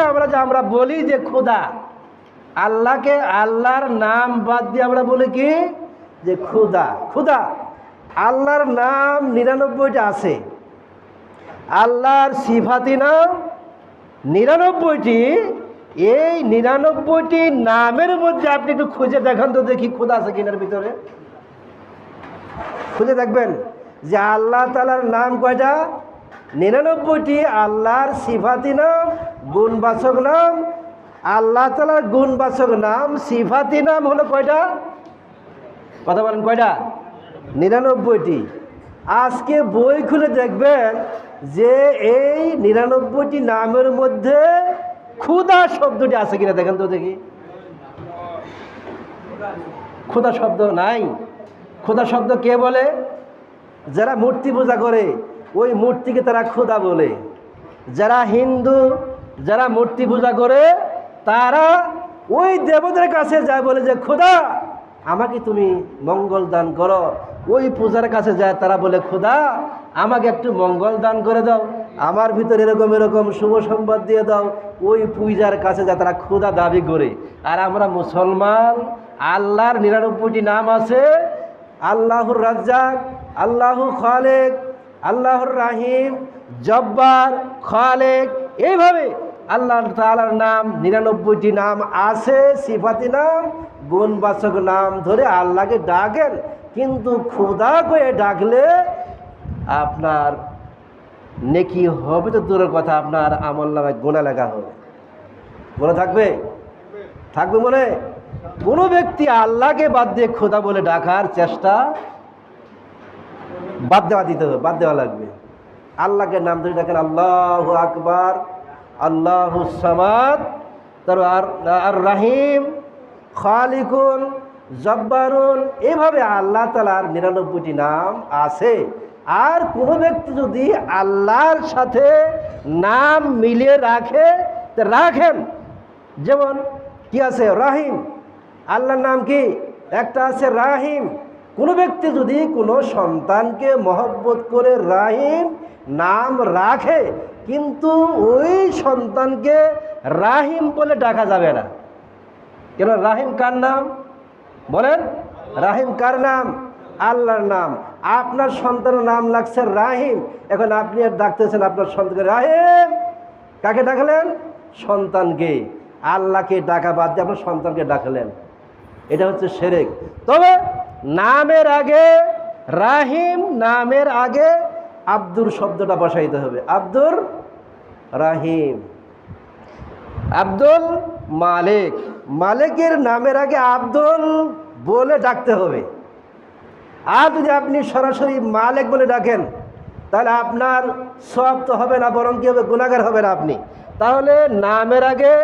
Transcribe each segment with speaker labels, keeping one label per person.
Speaker 1: আমরা যে আমরা বলি যে খোদা, আল্লাহকে আল্লাহর নাম বাদ দিয়ে আমরা বলি কি? যে খুদা খুদা। আল্লাহর নাম নিরানব্বইটা আছে। আল্লাহর সিফাতি নাম নিরানব্বইটি। এই নিরানব্বইটি নামের মধ্যে আপনি একটু খুঁজে দেখান তো দেখি খোদা আছে কিনার ভিতরে। খুঁজে দেখবেন যে আল্লাহ তালার নাম কয়টা? নিরানব্বইটি আল্লাহর সিফাতি নাম, গুণবাচক নাম, আল্লাহ তালার গুণবাচক নাম, সিফাতি নাম হলো কয়টা? কথা বলেন কয়টা? নিরানব্বইটি। আজকে বই খুলে দেখবেন যে এই নিরানব্বইটি নামের মধ্যে ক্ষুদা শব্দটি আছে কিনা দেখেন তো দেখি। ক্ষুদা শব্দ নাই। ক্ষুদা শব্দ কে বলে? যারা মূর্তি পূজা করে ওই মূর্তিকে তারা ক্ষুদা বলে। যারা হিন্দু, যারা মূর্তি পূজা করে, তারা ওই দেবতার কাছে যায় বলে যে খোদা আমাকে তুমি মঙ্গল দান করো। ওই পূজার কাছে যায়, তারা বলে খোদা আমাকে একটু মঙ্গল দান করে দাও। আমার ভিতরে এরকম এরকম শুভ সংবাদ দিয়ে দাও। ওই পূজার কাছে যায়, তারা খোদা দাবি করে। আর আমরা মুসলমান, আল্লাহর নিরানব্বইটি নাম আছে। আল্লাহুর রাজ্জাক, আল্লাহু খালেক আল্লাহর রাহিম, জব্বার, খালেক, এইভাবে আল্লাহ তালার নাম, নিরানব্বইটি নাম আছে, সিফাতি নাম, গুণবাচক নাম ধরে আল্লাহকে ডাকেন। কিন্তু খোদা করে ডাকলে আপনার নেকি হবে তো দূরের কথা, আপনার আমল নামায় গোনা লেখা হবে। মনে থাকবে? থাকবে মনে? কোনো ব্যক্তি আল্লাহকে বাদ দিয়ে খোদা বলে ডাকার চেষ্টা বাদ দেওয়া দিতে হবে, বাদ দেওয়া লাগবে। আল্লাহকে নাম ধরে ডাকেন, আল্লাহ আকবার, আল্লাহ সামাদ তার আর রাহিম, খালিকুন, জব্বারুন। এভাবে আল্লাহ তালার নিরানব্বইটি নাম আছে। আর কোনো ব্যক্তি যদি আল্লাহর সাথে নাম মিলিয়ে রাখে, তা রাখেন। যেমন কি আছে? রাহিম। আল্লাহর নাম কি? একটা আছে রাহিম। কোনো ব্যক্তি যদি কোনো সন্তানকে মহব্বত করে রাহিম, নাম রাখে, কিন্তু ওই সন্তানকে রাহিম বলে ডাকা যাবে না। কেন? রাহিম কার নাম? বলেন, রাহিম কার নাম? আল্লাহর নাম। আপনার সন্তানের নাম লাগছে রাহিম। এখন আপনি আর ডাকতেছেন আপনার সন্তানকে, রাহিম! কাকে ডাকলেন? সন্তানকে। আল্লাহকে ডাকা বাদ দিয়ে আপনার সন্তানকে ডাকলেন। এটা হচ্ছে সেরেক। তবে নামের আগে, রাহিম নামের আগে আব্দুর শব্দটা বসাইতে হবে। আব্দুর রাহিম। আব্দুল মালিক। মালিকের নামের আগে আব্দুল বলে ডাকতে হবে। আর যদি আপনি সরাসরি মালিক বলে ডাকেন, তাহলে আপনার সব তো হবে না, বরং কি হবে গুণাগার হবে না আপনি। তাহলে নামের আগে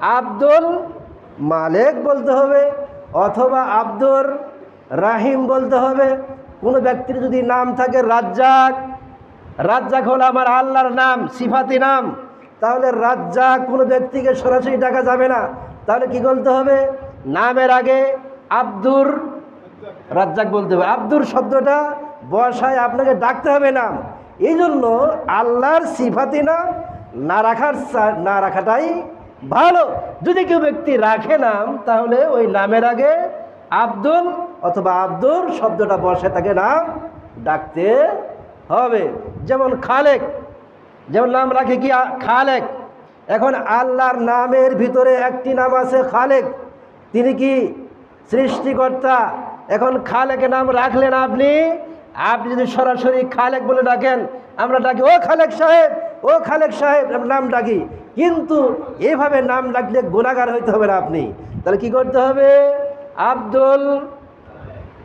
Speaker 1: আব্দুল মালিক বলতে হবে, অথবা আব্দুর রাহিম বলতে হবে, কোনো ব্যক্তির যদি নাম থাকে রাজ্জাক রাজ্জাক হলো আমার আল্লাহর নাম, সিফাতি নাম, তাহলে রাজ্জাক কোনো ব্যক্তিকে সরাসরি ডাকা যাবে না। তাহলে কি বলতে হবে? নামের আগে আব্দুর, রাজ্জাক বলতে হবে। আব্দুর শব্দটা বসায় আপনাকে ডাকতে হবে নাম। এই জন্য আল্লাহর সিফাতি নাম না রাখার না রাখাটাই ভালো। যদি কেউ ব্যক্তি রাখে নাম, তাহলে ওই নামের আগে আব্দুল অথবা আব্দুর শব্দটা বসে তাকে নাম ডাকতে হবে। যেমন খালেক, যেমন নাম রাখে কি? খালেক। এখন আল্লাহর নামের ভিতরে একটি নাম আছে খালেক। তিনি কি সৃষ্টিকর্তা? এখন খালেকের নাম রাখলেন আপনি। আপনি যদি সরাসরি খালেক বলে ডাকেন, আমরা ডাকি, ও খালেক সাহেব, ও খালেক সাহেব নাম ডাকি। কিন্তু এভাবে নাম ডাকলে গুণাগার হইতে হবে না আপনি। তাহলে কি করতে হবে? আব্দুল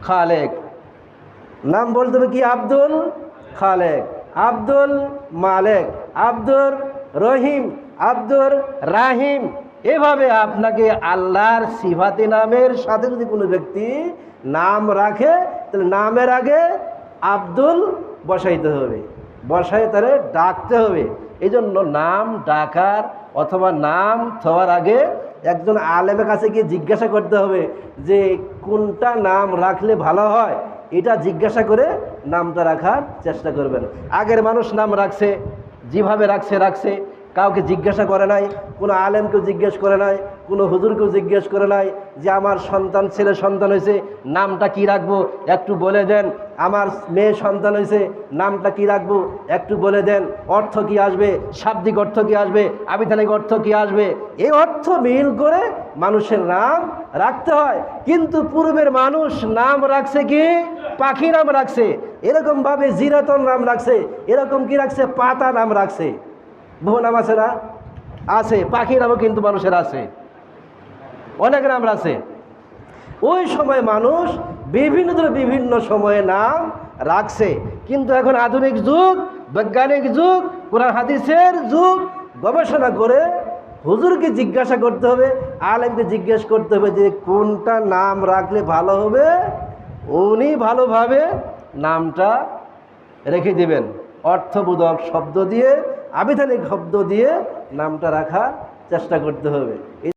Speaker 1: খালেক। নাম বলতে হবে কি? আব্দুল খালেক। আব্দুল মালেক। আব্দুর রহিম। আব্দুর রাহিম। এভাবে আপনাকে আল্লাহর সিফাতি নামের সাথে যদি কোনো ব্যক্তি নাম রাখে, তাহলে নামের আগে আব্দুল বসাইতে হবে। বসাই তারে ডাকতে হবে। এই জন্য নাম ডাকার অথবা নাম থওয়ার আগে একজন আলেমের কাছে গিয়ে জিজ্ঞাসা করতে হবে যে, কোনটা নাম রাখলে ভালো হয়? এটা জিজ্ঞাসা করে নামটা রাখার চেষ্টা করবেন। আগের মানুষ নাম রাখছে, যেভাবে রাখছে রাখছে। কাউকে জিজ্ঞাসা করে নাই, কোনো আলেমকেও জিজ্ঞেস করে নাই। কোনো হুজুরকেও জিজ্ঞেস করে নাই যে আমার সন্তান, ছেলে সন্তান হয়েছে, নামটা কি রাখব? একটু বলে দেন। আমার মেয়ে সন্তান হয়েছে, নামটা কি রাখব? একটু বলে দেন। অর্থ কি আসবে? শাব্দিক অর্থ কি আসবে? আবিধানিক অর্থ কি আসবে? এই অর্থ মিল করে মানুষের নাম রাখতে হয়। কিন্তু পূর্বের মানুষ নাম রাখছে কি? পাখি নাম রাখছে। এরকমভাবে জিরাতন নাম রাখছে। এরকম কি রাখছে? পাতা নাম রাখছে। বহু নাম আছে না? আছে। পাখি নামও কিন্তু মানুষের আছে। অনেক নাম আছে। ওই সময় মানুষ বিভিন্ন ধরনের বিভিন্ন সময়ে নাম রাখছে। কিন্তু এখন আধুনিক যুগ, বৈজ্ঞানিক যুগ, কোরআন হাদিসের যুগ, গবেষণা করে হুজুরকে জিজ্ঞাসা করতে হবে, আলেমকে জিজ্ঞেস করতে হবে যে কোনটা নাম রাখলে ভালো হবে? উনি ভালোভাবে নামটা রেখে দিবেন। অর্থবোধক শব্দ দিয়ে, আবিধানিক শব্দ দিয়ে নামটা রাখার চেষ্টা করতে হবে।